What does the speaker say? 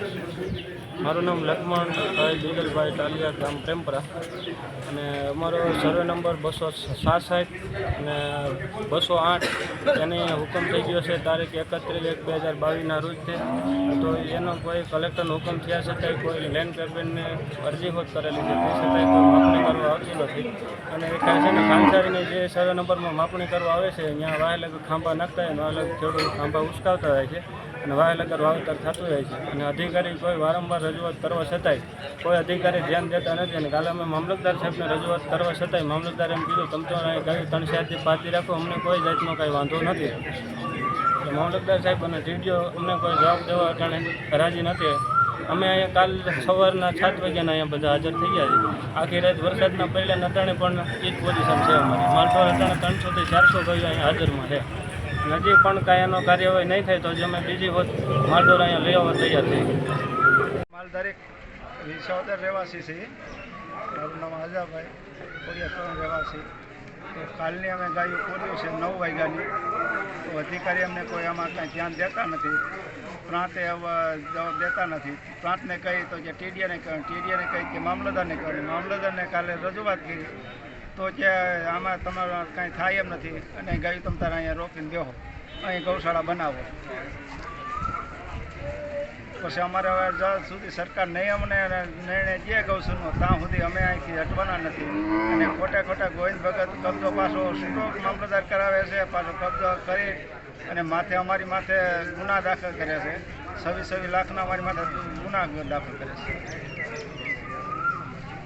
મારું નામ લક્ષ્મણભાઈ દિગલભાઈ ટાલિયા ગામ પ્રેમપરા અને અમારો સર્વે નંબર બસો સાસઠ અને બસો આઠ. એને હુકમ થઈ ગયો છે તારીખ એકત્રીસ એક બે હજાર બાવીસના રોજ છે. તો એનો કોઈ કલેક્ટરનો હુકમ થયા છતાંય કોઈ લેન્ડ પેમેન્ટને અરજી હોત કરેલી છે, તે છતાંય કોઈ માપણી કરવા આવતી નથી. અને એ કહે છે ને ખાનસારીને જે સર્વે નંબરમાં માપણી કરવા આવે છે, ત્યાં વાય લગર ખાંભા નાખતા હોય ને થોડું ખાંભા ઉચકાવતા હોય છે. અને વાય લગર વાવેતર થતું જાય છે. અને અધિકારી કોઈ વારંવાર રજૂઆત કરવા છતાંય કોઈ અધિકારી ધ્યાન દેતા નથી અને કાલે અમે મામલતદાર સાહેબને રજૂઆત કરવા છતાંય મામલતદાર એમ કીધું, તમે તો અહીં કહ્યું, ત્રણ ચારથી પાતી રાખો, અમને કોઈ જાતનો કાંઈ વાંધો નથી. મામલતદાર સાહેબ અને ટીડીઓ અમને કોઈ જવાબ દેવા અટાણે રાજી નથી. અમે અહીંયા કાલ સવારના સાત વાગ્યાના અહીંયા બધા હાજર થઈ ગયા છે આખી રાત વરસાદના પહેલાં નટાણે પણ એ જ પોઝિશન છે અમારી. માલઢોર અટાણે ત્રણસોથી ચારસો ભાઈઓ અહીંયા હાજરમાં છે. હજી પણ કાંઈ એનો કાર્યવાહી નહીં થાય તો જ અમે બીજી વખત માલદોર અહીંયા લઈ આવવા તૈયાર થઈ માલધારી વિસાવદર રહેવાસી છે મારું નામ આઝાભાઈ કોરિયા રહેવાસી. તો કાલની અમે ગાયું પૂર્યું છે નવ વાગ્યાની. તો અધિકારી અમને કોઈ આમાં કાંઈ ધ્યાન દેતા નથી. પ્રાંતે જવાબ દેતા નથી. પ્રાંતને કહી તો કે ટીડીએને કહ્યું ટીડીએને કહી કે મામલતદારને કહ્યું મામલતદારને કાલે રજૂઆત કરી. તો કે આમાં તમારે કાંઈ થાય એમ નથી. અને ગાયું તમે તારે અહીંયા રોકીને દેહો અહીં ગૌશાળા બનાવો. પછી અમારે હવે જ્યાં સુધી સરકાર નહીં અમને નિર્ણય દે ગૌસુનો, ત્યાં સુધી અમે અહીંથી હટવાના નથી. અને ખોટા ખોટા ગોવિંદ ભગત કબજો પાછો સ્ટોક મામલતદાર કરાવે છે, પાછો કબજો કરી અને માથે અમારી માથે ગુના દાખલ કરે છે. છવ્વીસ છવ્વીસ લાખના અમારી માથે ગુના દાખલ કરે છે.